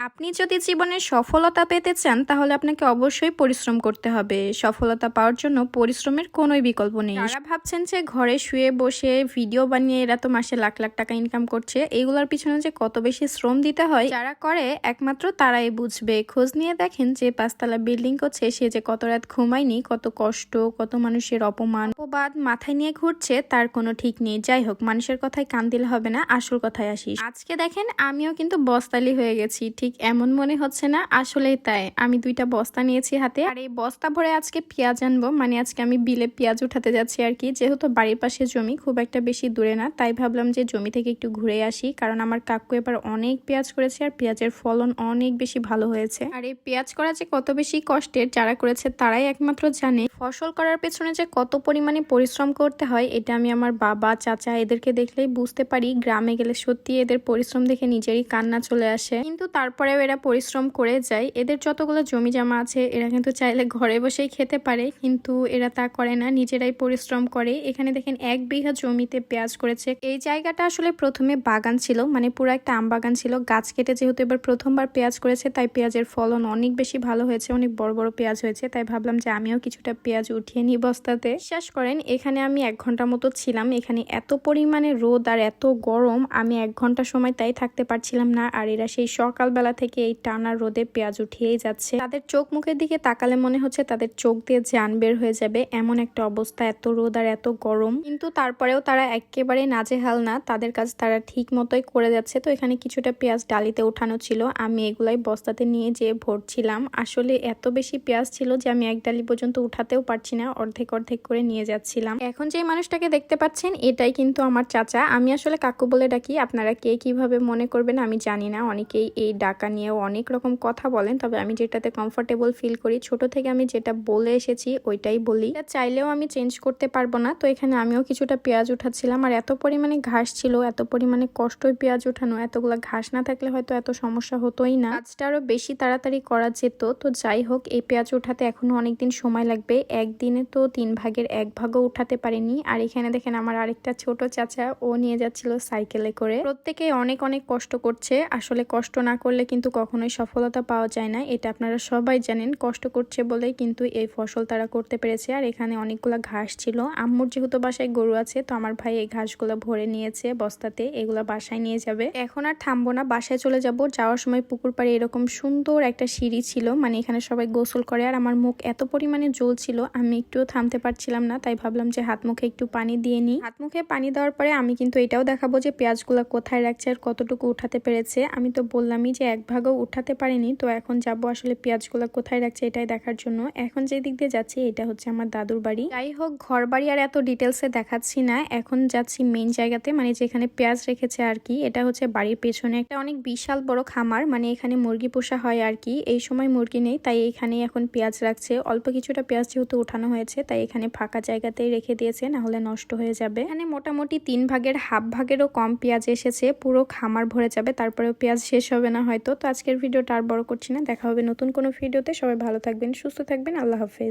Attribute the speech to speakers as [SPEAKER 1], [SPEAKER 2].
[SPEAKER 1] আপনি যদি জীবনে সফলতা পেতে চান তাহলে আপনাকে অবশ্যই পরিশ্রম করতে হবে। সফলতা পাওয়ার জন্য পরিশ্রমের কোনোই বিকল্প নেই। যারা ভাবছেন যে ঘরে শুয়ে বসে ভিডিও বানিয়ে এরা তো মাসে লাখ লাখ টাকা ইনকাম করছে। এগুলোর পিছনে যে কত বেশি শ্রম দিতে হয় যারা করে একমাত্র তারাই বুঝবে। খোঁজ নিয়ে দেখেন যে পাঁচতলা বিল্ডিং করছে সে যে কত রাত ঘুমায়নি কত কষ্ট কত মানুষের অপমান অপবাদ মাথায় নিয়ে ঘুরছে তার কোনো ঠিক নেই। যাই হোক মানুষের কথায় কান দিলে হবে না আসল কথায় আসিস। আজকে দেখেন আমিও কিন্তু বস্তালি হয়ে গেছি। ঠিক এমন মনে হচ্ছে না, আসলেই তাই। আমি দুইটা বস্তা নিয়েছি হাতে, আর এই বস্তা ভরে আজকে পেঁয়াজ আনব। মানে আজকে আমি বিলে পেঁয়াজ উঠাতে যাচ্ছি আর কি। যেহেতু বাড়ির পাশে জমি, খুব একটা বেশি দূরে না, তাই ভাবলাম যে জমি থেকে একটু ঘুরে আসি, কারণ আমার কাকু এবার অনেক পেঁয়াজ করেছে আর পেঁয়াজের ফলন অনেক বেশি ভালো হয়েছে। আর এই পেঁয়াজ করা যে কত বেশি কষ্টের, যারা করেছে তারাই একমাত্র জানে। ফসল করার পেছনে যে কত পরিমাণে পরিশ্রম করতে হয়, এটা আমি আমার বাবা, চাচা এদেরকে দেখলেই বুঝতে পারি। গ্রামে গেলে সত্যি এদের পরিশ্রম দেখে নিজেরই কান্না চলে আসে। কিন্তু তারপরেও এরা পরিশ্রম করে যায়। এদের যতগুলো জমি জমা আছে, এরা কিন্তু চাইলে ঘরে বসেই খেতে পারে, কিন্তু এরা তা করে না, নিজেরাই পরিশ্রম করে। এখানে দেখেন এক বিঘা জমিতে পেঁয়াজ করেছে। এই জায়গাটা আসলে প্রথমে বাগান ছিল মানে পুরো একটা আম বাগান ছিল। গাছ কেটে যেহেতু এবার প্রথমবার পেঁয়াজ করেছে, তাই পেঁয়াজের ফলন অনেক বেশি ভালো হয়েছে, অনেক বড় বড় পেঁয়াজ হয়েছে। তাই ভাবলাম যে আমিও কিছুটা পেঁয়াজ উঠিয়ে নিই বস্তাতে। বিশ্বাস করেন, এখানে আমি এক ঘণ্টা মতো ছিলাম। এখানে এত পরিমাণে রোদ আর এত গরম, আমি এক ঘণ্টা সময় তাই থাকতে পারছিলাম না। আর এরা সেই সকালবেলা থেকে এই টানা রোদে পেঁয়াজ উঠিয়েই যাচ্ছে। তাদের চোখ মুখের দিকে তাকালে মনে হচ্ছে তাদের চোখ দিয়ে জান বের হয়ে যাবে এমন একটা অবস্থা, এত রোদ আর এত গরম। কিন্তু তারপরেও তারা একেবারে নাজেহাল না, তাদের কাজ তারা ঠিক মতোই করে যাচ্ছে। তো এখানে কিছুটা পেঁয়াজ ডালিতে উঠানো ছিল, আমি এগুলাই বস্তাতে নিয়ে যেয়ে ভরছিলাম। আসলে এত বেশি পেঁয়াজ ছিল যে আমি এক ডালি পর্যন্ত উঠাতেও পারছি না, অর্ধেক অর্ধেক করে নিয়ে যাচ্ছিলাম। এখন যে মানুষটাকে দেখতে পাচ্ছেন, এটাই কিন্তু আমার চাচা। আমি আসলে কাকু বলে ডাকি, আপনারা কে কীভাবে মনে করবেন আমি জানি না, অনেকেই এই ডাকা নিয়েও অনেক রকম কথা বলেন, তবে আমি যেটাতে কমফোর্টেবল ফিল করি, ছোট থেকে আমি যেটা বলে এসেছি ওইটাই বলি। চাইলেও আমি চেঞ্জ করতে পারব না, তো এখানে আমিও কিছুটা পেঁয়াজ উঠাচ্ছিলাম। আর এত পরিমাণে ঘাস ছিল, এত পরিমাণে কষ্টই পেঁয়াজ উঠানো, এতগুলো ঘাস না থাকলে হয়তো এত সমস্যা হতোই না। কাজটা আরও বেশি তাড়াতাড়ি করা যেত, তো যাই হোক, এই পেঁয়াজ উঠাতে এখনও অনেকদিন সময় লাগবে। একদিনে তো তিন ভাগের এক ভাগও উঠাতে পারিনি। আর এখানে দেখেন আমার আরেকটা ছোট চাচা, ও নিয়ে যাচ্ছিল সাইকেলে করে। প্রত্যেকে অনেক অনেক কষ্ট করছে। আসলে কষ্ট না করলে কিন্তু কখনোই সফলতা পাওয়া যায় না। এটা আপনারা সবাই জানেন, কষ্ট করছে বলেই কিন্তু এই ফসল তারা করতে পেরেছে। আর এখানে অনেকগুলো ঘাস ছিল। আম্মুর যেহেতু বাসায় গরু আছে, তো আমার ভাই এই ঘাসগুলো ভরে নিয়েছে বস্তাতে, এগুলো বাসায় নিয়ে যাবে। এখন আর থামবো না, বাসায় চলে যাব। যাওয়ার সময় পুকুর পাড়ে এরকম সুন্দর একটা সিঁড়ি ছিল মানে এখানে সবাই গোসল করে। আর আমার মুখ এত পরিমাণে জল ছিল আমি একটুও থামতে পারছিলাম না, তাই ভাবলাম যে হাত মুখে একটু পানি দিয়ে নিই। হাত মুখে পানি দেওয়ার পরে আমি কিন্তু এটাও দেখাবো যে পেঁয়াজগুলো কোথায় রাখছে আর কতটুকু উঠাতে পেরেছে। আমি তো বললামই যে এক ভাগও উঠাতে পারিনি। তো এখন যাব আসলে পেঁয়াজগুলো কোথায় রাখছে এটাই দেখার জন্য। এখন যে দিক দিয়ে যাচ্ছি, এটা হচ্ছে আমার দাদুর বাড়ি। যাই হোক ঘর বাড়ি আর এত ডিটেলসে দেখাচ্ছি না। এখন যাচ্ছি মেইন জায়গাতে মানে যেখানে পেঁয়াজ রেখেছে আর কি। এটা হচ্ছে বাড়ির পেছনে একটা অনেক বিশাল বড় খামার মানে এখানে মুরগি পোষা হয় আর কি। এই সময় মুরগি নেই, তাই এখানে এখন পেঁয়াজ রাখছে। অল্প কিছুটা পেঁয়াজ যেহেতু উঠানো হয়েছে, তাই এখানে ফাঁকা জায়গাতেই রেখে দিয়েছে, না হলে নষ্ট হয়ে যাবে। এখানে মোটামুটি তিন ভাগের, হাফ ভাগেরও কম পেঁয়াজ এসেছে। পুরো খামার ভরে যাবে, তারপরেও পেঁয়াজ শেষ হবে না হয়তো। তো আজকের ভিডিওটা আর বড় করছি না। দেখা হবে নতুন কোনো ভিডিওতে। সবাই ভালো থাকবেন, সুস্থ থাকবেন। আল্লাহ হাফেজ।